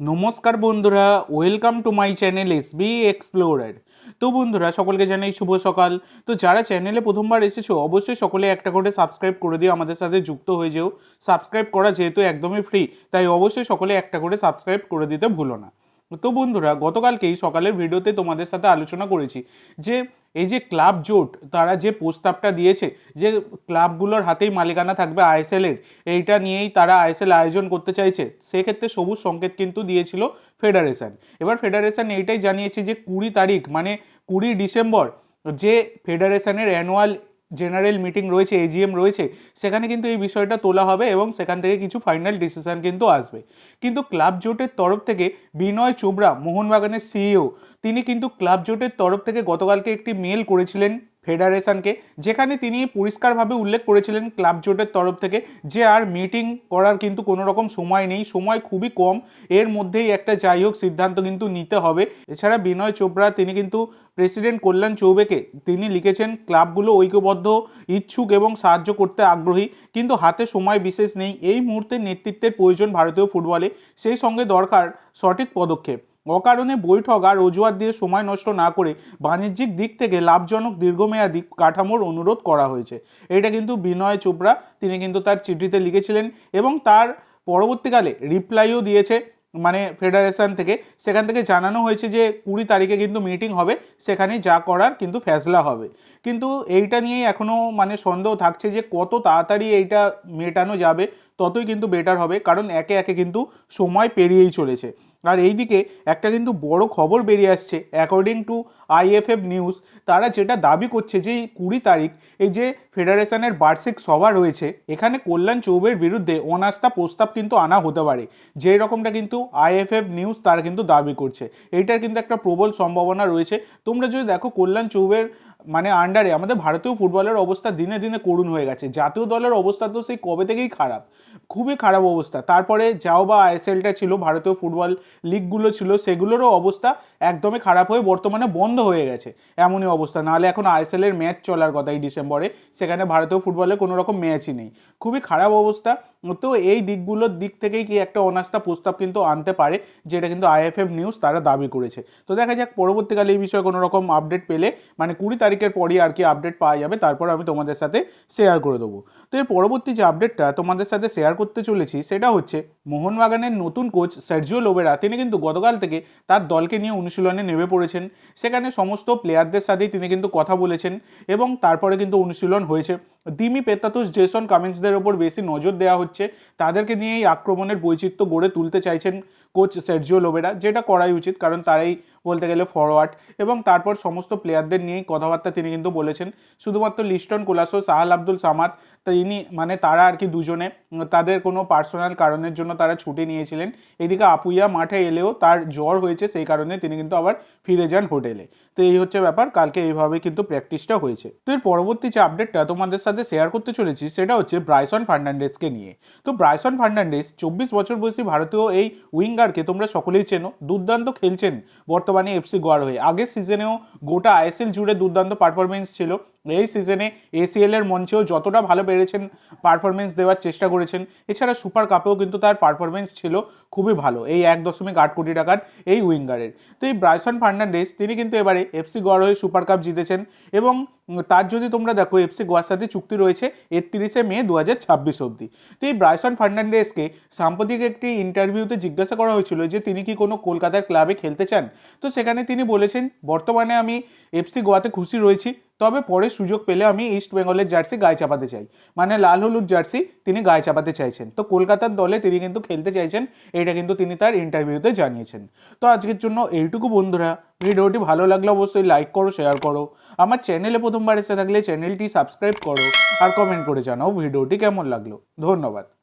নমস্কার বন্ধুরা welcome to my channel S B explorer তো বন্ধুরা, সকলকে জানাই শুভ সকাল। তো যারা চ্যানেলে প্রথমবার এসেছ, অবশ্যই সকলে একটা করে সাবস্ক্রাইব করে দিও, আমাদের সাথে যুক্ত হয়ে যেও। সাবস্ক্রাইব করা যেহেতু একদমই ফ্রি তাই অবশ্যই সকলে একটা করে সাবস্ক্রাইব করে দিতে ভুলো না। তো বন্ধুরা, গতকালকেই সকালের ভিডিওতে তোমাদের সাথে আলোচনা করেছি যে এই যে ক্লাব জোট, তারা যে প্রস্তাবটা দিয়েছে যে ক্লাবগুলোর হাতেই মালিকানা থাকবে আইএসএলের এইটা নিয়েই তারা আইএসএল আয়োজন করতে চাইছে। সেক্ষেত্রে সবুজ সংকেত কিন্তু দিয়েছিল ফেডারেশন। এবার ফেডারেশন এইটাই জানিয়েছে যে কুড়ি তারিখ মানে কুড়ি ডিসেম্বর, যে ফেডারেশনের অ্যানুয়াল জেনারেল মিটিং রয়েছে এজিএম রয়েছে, সেখানে কিন্তু এই বিষয়টা তোলা হবে এবং সেখান থেকে কিছু ফাইনাল ডিসিশান কিন্তু আসবে। কিন্তু ক্লাব জোটের তরফ থেকে বিনয় চোপড়া, মোহনবাগানের সিইও তিনি কিন্তু ক্লাব জোটের তরফ থেকে গতকালকে একটি মেল করেছিলেন ফেডারেশনকে, যেখানে তিনি পরিষ্কারভাবে উল্লেখ করেছিলেন ক্লাব জোটের তরফ থেকে যে আর মিটিং করার কিন্তু কোনো রকম সময় নেই, সময় খুবই কম। এর মধ্যেই একটা যাই হোক সিদ্ধান্ত কিন্তু নিতে হবে। এছাড়া বিনয় চোপড়া, তিনি কিন্তু প্রেসিডেন্ট কল্যাণ চৌবেকে, তিনি লিখেছেন, ক্লাবগুলো ঐক্যবদ্ধ, ইচ্ছুক এবং সাহায্য করতে আগ্রহী, কিন্তু হাতে সময় বিশেষ নেই। এই মুহূর্তে নেতৃত্বের প্রয়োজন ভারতীয় ফুটবলে। সেই সঙ্গে দরকার সঠিক পদক্ষেপ। অকারণে বৈঠক আর অজুহাত দিয়ে সময় নষ্ট না করে বাণিজ্যিক দিক থেকে লাভজনক দীর্ঘমেয়াদী কাঠামোর অনুরোধ করা হয়েছে। এটা কিন্তু বিনয় চোপড়া, তিনি কিন্তু তার চিঠিতে লিখেছিলেন এবং তার পরবর্তীকালে রিপ্লাইও দিয়েছে মানে ফেডারেশন থেকে। সেখান থেকে জানানো হয়েছে যে কুড়ি তারিখে কিন্তু মিটিং হবে, সেখানে যা করার কিন্তু ফ্যাসলা হবে। কিন্তু এইটা নিয়েই এখনও মানে সন্দেহ থাকছে যে কত তাড়াতাড়ি এইটা মেটানো যাবে, ততই কিন্তু বেটার হবে, কারণ একে একে কিন্তু সময় পেরিয়েই চলেছে। আর এইদিকে একটা কিন্তু বড় খবর বেরিয়ে আসছে। অ্যাকর্ডিং টু আইএফএফ নিউজ তারা যেটা দাবি করছে যে এই কুড়ি তারিখ এই যে ফেডারেশনের বার্ষিক সভা রয়েছে, এখানে কল্যাণ চৌবের বিরুদ্ধে অনাস্থা প্রস্তাব কিন্তু আনা হতে পারে। যে রকমটা কিন্তু আইএফএফ নিউজ তারা কিন্তু দাবি করছে। এইটার কিন্তু একটা প্রবল সম্ভাবনা রয়েছে। তোমরা যদি দেখো কল্যাণ চৌবের মানে আন্ডারে আমাদের ভারতীয় ফুটবলের অবস্থা দিনে দিনে করুণ হয়ে গেছে। জাতীয় দলের অবস্থা তো সেই কবে থেকেই খারাপ, খুবই খারাপ অবস্থা। তারপরে যাও বা আইএসএলটা ছিল, ভারতীয় ফুটবল লিগগুলো ছিল, সেগুলোরও অবস্থা একদমই খারাপ হয়ে বর্তমানে বন্ধ হয়ে গেছে, এমনই অবস্থা। নাহলে এখন আইএসএলের ম্যাচ চলার কথা এই ডিসেম্বরে, সেখানে ভারতীয় ফুটবলে কোনো রকম ম্যাচই নেই। খুবই খারাপ অবস্থা। তো এই দিকগুলোর দিক থেকেই কি একটা অনাস্থা প্রস্তাব কিন্তু আনতে পারে, যেটা কিন্তু আইএফএফ নিউজ তারা দাবি করেছে। তো দেখা যাক, পরবর্তীকালে এই বিষয়ে কোনো রকম আপডেট পেলে মানে কুড়ি তারিখের পরই আর কি আপডেট পাওয়া যাবে, তারপর আমি তোমাদের সাথে শেয়ার করে দেবো। তো এর পরবর্তী যে আপডেটটা তোমাদের সাথে শেয়ার করতে চলেছি, সেটা হচ্ছে মোহনবাগানের নতুন কোচ সার্জিও লোবেরা তিনি কিন্তু গতকাল থেকে তার দলকে নিয়ে অনুশীলনে নেমে পড়েছেন। সেখানে সমস্ত প্লেয়ারদের সাথেই তিনি কিন্তু কথা বলেছেন এবং তারপরে কিন্তু অনুশীলন হয়েছে। দিমি পেতাতুস জেসন কামিন্সদের ওপর বেশি নজর দেওয়া হচ্ছে। তাদেরকে নিয়েই আক্রমণের বৈচিত্র্য গড়ে তুলতে চাইছেন কোচ সার্জিও লোবেরা, যেটা করাই উচিত, কারণ তারাই বলতে গেলে ফরওয়ার্ড এবং তারপর সমস্ত প্লেয়ারদের নিয়েই কথাবার্তা তিনি কিন্তু বলেছেন। শুধুমাত্র লিস্টন, কোলাসো, সাহাল আব্দুল সামাদ, তিনি মানে তারা আর কি দুজনে, তাদের কোনো পার্সোনাল কারণের জন্য তারা ছুটি নিয়েছিলেন। এদিকে আপুইয়া মাঠে এলেও তার জ্বর হয়েছে, সেই কারণে তিনি কিন্তু আবার ফিরে যান হোটেলে। তো এই হচ্ছে ব্যাপার, কালকে এইভাবে কিন্তু প্র্যাকটিসটা হয়েছে। তো এর পরবর্তী যে আপডেটটা তোমাদের সাথে শেয়ার করতে চলেছি, সেটা হচ্ছে ব্রাইসন ফার্নান্ডেসকে নিয়ে। তো ব্রাইসন ফার্নান্ডেস চব্বিশ বছর বয়সী ভারতীয় এই উইঙ্গারকে তোমরা সকলেই চেনো, দুর্দান্ত খেলছেন বর্তমানে এফসি গোয়ার হয়ে। আগের সিজনেও গোটা আইএসএল জুড়ে দুর্দান্ত পারফরমেন্স ছিল। এই সিজনে এসিএলের মঞ্চেও যতটা ভালো পেরেছেন পারফরমেন্স দেওয়ার চেষ্টা করেছেন, এছাড়া সুপার কাপেও কিন্তু তার পারফরমেন্স ছিল খুবই ভালো, এই এক দশমিক আট কোটি টাকার এই উইঙ্গারের তো এই ব্রাইসন ফার্নান্ডেস তিনি কিন্তু এবারে এফসি গোয়ার হয়ে সুপার কাপ জিতেছেন এবং তার যদি তোমরা দেখো এফসি গোয়ার সাথে চুক্তি রয়েছে একত্রিশে মে দু হাজার ছাব্বিশ অবধি। তো এই ব্রাইসন ফার্নান্ডেসকে সাম্প্রতিক একটি ইন্টারভিউতে জিজ্ঞাসা করা হয়েছিল যে তিনি কি কোনো কলকাতার ক্লাবে খেলতে চান? তো সেখানে তিনি বলেছেন, বর্তমানে আমি এফসি গোয়াতে খুশি রয়েছি তবে পরে সুযোগ পেলে আমি ইস্ট বেঙ্গলের জার্সি গায়ে চাপাতে চাই। মানে লাল হলুদ জার্সি তিনি গায়ে চাপাতে চাইছেন। তো কলকাতার দলে তিনি কিন্তু খেলতে চাইছেন, এটা কিন্তু তিনি তার ইন্টারভিউতে জানিয়েছেন। তো আজকের জন্য এইটুকু বন্ধুরা। ভিডিওটি ভালো লাগলে অবশ্যই লাইক করো শেয়ার করো। আমার চ্যানেলে প্রথমবার এসে থাকলে চ্যানেলটি সাবস্ক্রাইব করো আর কমেন্ট করে জানাও ভিডিওটি কেমন লাগল। ধন্যবাদ।